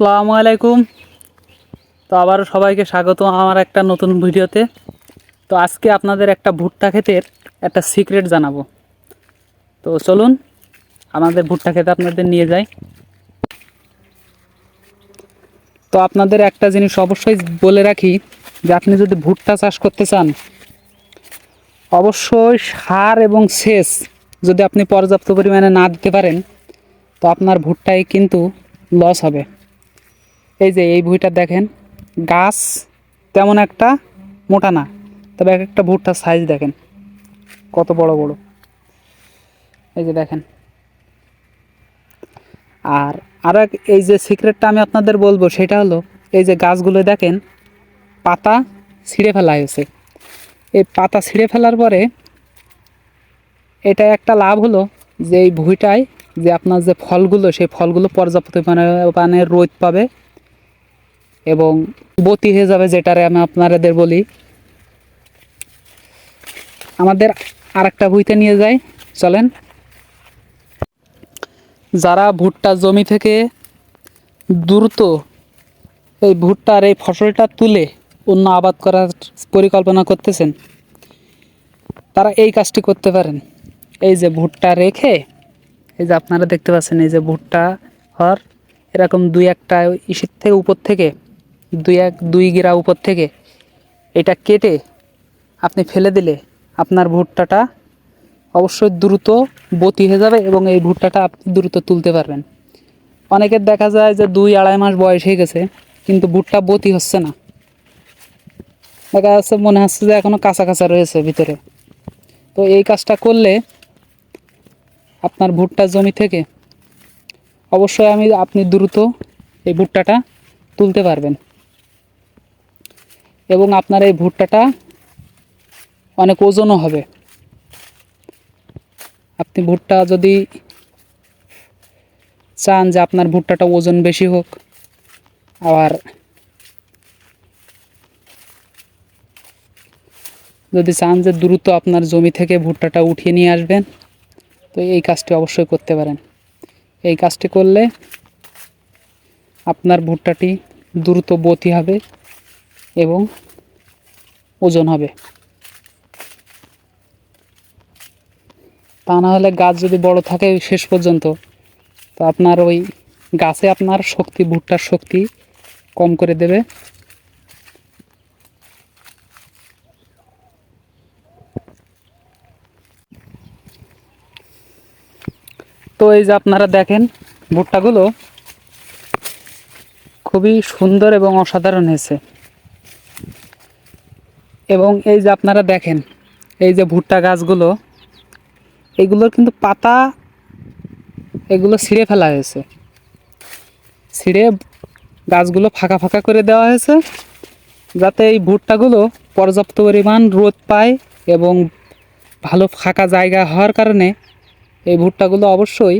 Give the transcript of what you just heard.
আসসালামু আলাইকুম। তো আবারও সবাইকে স্বাগত আমার একটা নতুন ভিডিওতে। তো আজকে আপনাদের একটা ভুট্টা ক্ষেতের একটা সিক্রেট জানাব। তো চলুন, আমাদের ভুট্টা ক্ষেতে আপনাদের নিয়ে যাই। তো আপনাদের একটা জিনিস অবশ্যই বলে রাখি, যে আপনি যদি ভুট্টা চাষ করতে চান, অবশ্যই সার এবং সেচ যদি আপনি পর্যাপ্ত পরিমাণে না দিতে পারেন, তো আপনার ভুট্টায় কিন্তু লস হবে। এই যে এই ভুঁইটা দেখেন, গাছ তেমন একটা মোটা না, তবে এক একটা ভুট্টার সাইজ দেখেন, কত বড় বড়। এই যে দেখেন। আর এক এই যে সিক্রেটটা আমি আপনাদের বলব, সেটা হলো, এই যে গাছগুলো দেখেন, পাতা ছিঁড়ে ফেলা হয়েছে। এই পাতা ছিঁড়ে ফেলার পরে এটা একটা লাভ হলো যে এই ভুঁইটায় যে আপনার যে ফলগুলো, সেই ফলগুলো পর্যাপ্ত মানে রোদ পাবে এবং বতি হয়ে যাবে যেটারে আমি আপনাদের বলি। আমাদের আরেকটা ভুঁইতে নিয়ে যাই, চলেন। যারা ভুট্টা জমি থেকে দ্রুত এই ভুট্টার এই ফসলটা তুলে অন্য আবাদ করার পরিকল্পনা করতেছেন, তারা এই কাজটি করতে পারেন। এই যে ভুট্টা রেখে, এই যে আপনারা দেখতে পাচ্ছেন এই যে ভুট্টা হর, এরকম দুই একটা ইসের থেকে উপর থেকে দুই এক, দুই গিরা উপর থেকে এটা কেটে আপনি ফেলে দিলে আপনার ভুট্টাটা অবশ্যই দ্রুত বতি হয়ে যাবে এবং এই ভুট্টাটা আপনি দ্রুত তুলতে পারবেন। অনেকের দেখা যায় যে দুই আড়াই মাস বয়স হয়ে গেছে, কিন্তু ভুট্টা বতি হচ্ছে না। দেখা যাচ্ছে মনে হচ্ছে যে এখনও কাঁচা কাঁচা রয়েছে ভিতরে। তো এই কাজটা করলে আপনার ভুট্টা জমি থেকে অবশ্যই আমি, আপনি দ্রুত এই ভুট্টাটা তুলতে পারবেন। এবং আপনার এই ভুট্টাটা অনেক ওজনও হবে। আপনি ভুট্টা যদি চান যে আপনার ভুট্টাটা ওজন বেশি হোক, আবার যদি চান যে দ্রুত আপনার জমি থেকে ভুট্টাটা উঠিয়ে নিয়ে আসবেন, তো এই কাজটি অবশ্যই করতে পারেন। এই কাজটি করলে আপনার ভুট্টাটি দ্রুত বতি হবে। এবং ওজন হবে। তা না হলে গাছ যদি বড় থাকে শেষ পর্যন্ত, তো আপনার ওই গাছে আপনার শক্তি, ভুট্টার শক্তি কম করে দেবে। তো এই যে আপনারা দেখেন ভুট্টাগুলো খুবই সুন্দর এবং অসাধারণ হয়েছে। এবং এই যে আপনারা দেখেন, এই যে ভুট্টা গাছগুলো, এগুলোর কিন্তু পাতা, এগুলো ছিঁড়ে ফেলা হয়েছে। ছিঁড়ে গাছগুলো ফাঁকা ফাঁকা করে দেওয়া হয়েছে, যাতে এই ভুট্টাগুলো পর্যাপ্ত পরিমাণ রোদ পায় এবং ভালো ফাঁকা জায়গা হওয়ার কারণে এই ভুট্টাগুলো অবশ্যই